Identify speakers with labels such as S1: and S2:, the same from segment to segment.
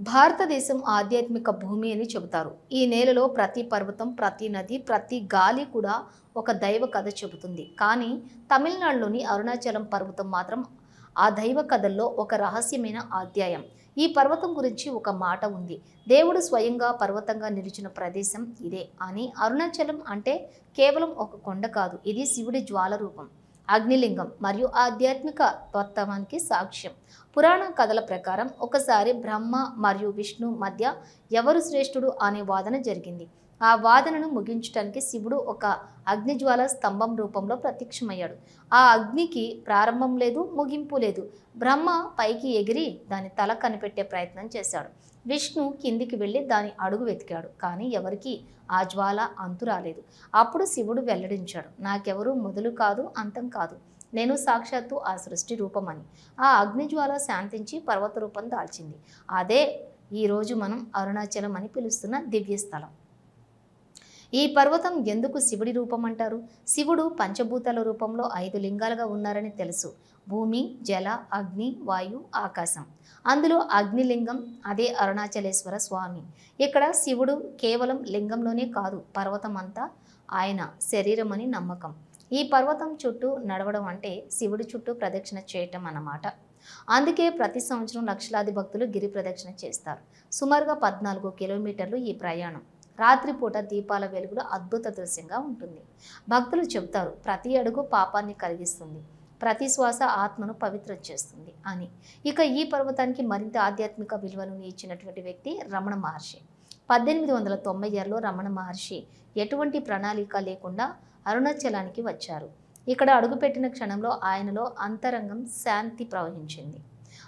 S1: భారతదేశం ఆధ్యాత్మిక భూమి అని చెబుతారు. ఈ నేలలో ప్రతి పర్వతం ప్రతి నది ప్రతి గాలి కూడా ఒక దైవ కథ చెబుతుంది. కానీ తమిళనాడులోని అరుణాచలం పర్వతం మాత్రం ఆ దైవ కథల్లో ఒక రహస్యమైన అధ్యాయం. ఈ పర్వతం గురించి ఒక మాట ఉంది. దేవుడు స్వయంగా పర్వతంగా నిలిచిన ప్రదేశం ఇదే. అని అరుణాచలం అంటే కేవలం ఒక కొండ కాదు. ఇది శివుడి జ్వాల రూపం. అగ్నిలింగం మరియు ఆధ్యాత్మిక తత్వానికి సాక్ష్యం. పురాణ కథల ప్రకారం ఒకసారి బ్రహ్మ మరియు విష్ణు మధ్య ఎవరు శ్రేష్ఠుడు అనే వాదన జరిగింది. ఆ వాదనను ముగించడానికి శివుడు ఒక అగ్నిజ్వాల స్తంభం రూపంలో ప్రత్యక్షమయ్యాడు. ఆ అగ్నికి ప్రారంభం లేదు ముగింపు లేదు. బ్రహ్మ పైకి ఎగిరి దాని తల కనిపెట్టే ప్రయత్నం చేశాడు. విష్ణు కిందికి వెళ్ళి దాని అడుగు వెతికాడు. కానీ ఎవరికి ఆ జ్వాల అంతు రాలేదు. అప్పుడు శివుడు వెల్లడించాడు. నాకెవరు మొదలు కాదు అంతం కాదు. నేను సాక్షాత్తు ఆ సృష్టి రూపమని. ఆ అగ్నిజ్వాల శాంతించి పర్వత రూపం దాల్చింది. అదే ఈరోజు మనం అరుణాచలం అని పిలుస్తున్న దివ్య స్థలం ఈ పర్వతం ఎందుకు శివుడి రూపం అంటారు శివుడు పంచభూతాల రూపంలో ఐదు లింగాలుగా ఉన్నారని తెలుసు. భూమి జల అగ్ని వాయు ఆకాశం. అందులో అగ్నిలింగం అదే అరుణాచలేశ్వర స్వామి. ఇక్కడ శివుడు కేవలం లింగంలోనే కాదు పర్వతం అంతా ఆయన శరీరం అని నమ్మకం. ఈ పర్వతం చుట్టూ నడవడం అంటే శివుడి చుట్టూ ప్రదక్షిణ చేయటం అన్నమాట. అందుకే ప్రతి సంవత్సరం లక్షలాది భక్తులు గిరి ప్రదక్షిణ చేస్తారు. సుమారుగా పద్నాలుగు కిలోమీటర్లు ఈ ప్రయాణం. రాత్రిపూట దీపాల వెలుగులో అద్భుత దృశ్యంగా ఉంటుంది. భక్తులు చెబుతారు ప్రతి అడుగు పాపాన్ని కలిగిస్తుంది. ప్రతి శ్వాస ఆత్మను పవిత్రం చేస్తుంది అని. ఇక ఈ పర్వతానికి మరింత ఆధ్యాత్మిక విలువలను ఇచ్చినటువంటి వ్యక్తి రమణ మహర్షి. పద్దెనిమిది వందల తొంభై ఆరులో రమణ మహర్షి ఎటువంటి ప్రణాళిక లేకుండా అరుణాచలానికి వచ్చారు. ఇక్కడ అడుగుపెట్టిన క్షణంలో ఆయనలో అంతరంగం శాంతి ప్రవహించింది.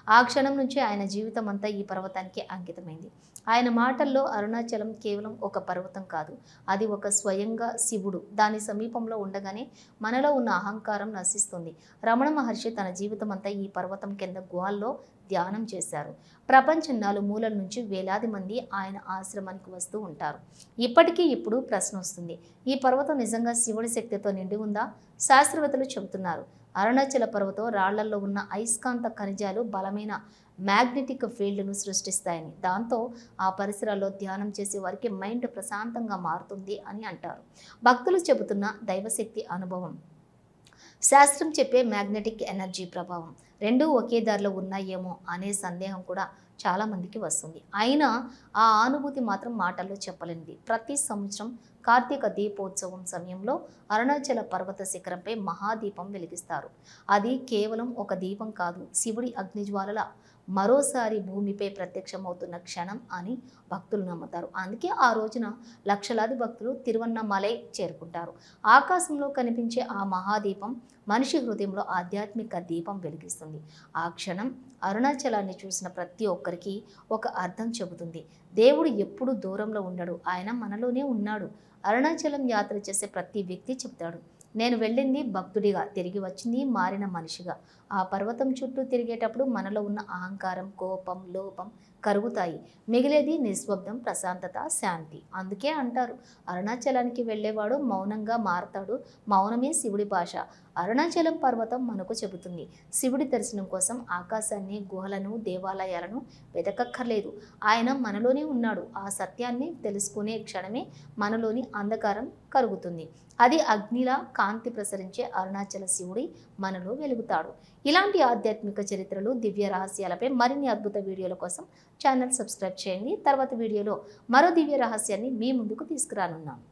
S1: ఆ క్షణం నుంచి ఆయన జీవితం అంతా ఈ పర్వతానికి అంకితమైంది. ఆయన మాటల్లో అరుణాచలం కేవలం ఒక పర్వతం కాదు. అది ఒక స్వయంగా శివుడు. దాని సమీపంలో ఉండగానే మనలో ఉన్న అహంకారం నశిస్తుంది. రమణ మహర్షి తన జీవితం అంతా ఈ పర్వతం కింద గుహాల్లో ధ్యానం చేశారు. ప్రపంచం మూలల నుంచి వేలాది మంది ఆయన ఆశ్రమానికి వస్తూ ఉంటారు. ఇప్పటికీ ఇప్పుడు ప్రశ్న వస్తుంది. ఈ పర్వతం నిజంగా శివుడి శక్తితో నిండి ఉందా? శాస్త్రవేత్తలు చెబుతున్నారు. అరుణాచల పర్వతం రాళ్ళల్లో ఉన్న అయస్కాంత ఖనిజాలు బలమైన మ్యాగ్నెటిక్ ఫీల్డ్ను సృష్టిస్తాయని. దాంతో ఆ పరిసరాల్లో ధ్యానం చేసే వారికి మైండ్ ప్రశాంతంగా మారుతుంది అని అంటారు. భక్తులు చెబుతున్న దైవశక్తి అనుభవం. శాస్త్రం చెప్పే మ్యాగ్నెటిక్ ఎనర్జీ ప్రభావం. రెండూ ఒకే దారిలో ఉన్నాయేమో అనే సందేహం కూడా చాలామందికి వస్తుంది. అయినా ఆ అనుభూతి మాత్రం మాటల్లో చెప్పలేనిది. ప్రతి సంవత్సరం కార్తీక దీపోత్సవం సమయంలో అరుణాచల పర్వత శిఖరంపై మహాదీపం వెలిగిస్తారు. అది కేవలం ఒక దీపం కాదు శివుడి అగ్నిజ్వాలల మరోసారి భూమిపై ప్రత్యక్షమవుతున్న క్షణం అని భక్తులు నమ్ముతారు. అందుకే ఆ రోజున లక్షలాది భక్తులు తిరువన్నమలై చేరుకుంటారు. ఆకాశంలో కనిపించే ఆ మహాదీపం మనిషి హృదయంలో ఆధ్యాత్మిక దీపం వెలిగిస్తుంది. ఆ క్షణం అరుణాచలాన్ని చూసిన ప్రతి ఒక్కరికి ఒక అర్థం చెబుతుంది. దేవుడు ఎప్పుడు దూరంలో ఉండడు. ఆయన మనలోనే ఉన్నాడు. అరుణాచలం యాత్ర చేసే ప్రతి వ్యక్తి చెప్తాడు. నేను వెళ్ళింది భక్తుడిగా తిరిగి వచ్చింది మారిన మనిషిగా. ఆ పర్వతం చుట్టూ తిరిగేటప్పుడు మనలో ఉన్న అహంకారం కోపం లోపం కరుగుతాయి. మిగిలేది నిశ్శబ్దం ప్రశాంతత శాంతి. అందుకే అంటారు అరుణాచలానికి వెళ్ళేవాడు మౌనంగా మారతాడు. మౌనమే శివుడి భాష. అరుణాచలం పర్వతం మనకు చెబుతుంది. శివుడి దర్శనం కోసం ఆకాశాన్ని గుహలను దేవాలయాలను వెతకక్కర్లేదు. ఆయన మనలోనే ఉన్నాడు. ఆ సత్యాన్ని తెలుసుకునే క్షణమే మనలోని అంధకారం కరుగుతుంది. అది అగ్నిలా కాంతి ప్రసరించే అరుణాచల శివుడి మనలో వెలుగుతాడు. ఇలాంటి ఆధ్యాత్మిక చరిత్రలు దివ్య రహస్యాలపై మరిన్ని అద్భుత వీడియోల కోసం ఛానల్ సబ్స్క్రైబ్ చేయండి. తర్వాత వీడియోలో మరో దివ్య రహస్యాన్ని మీ ముందుకు తీసుకురానున్నాను.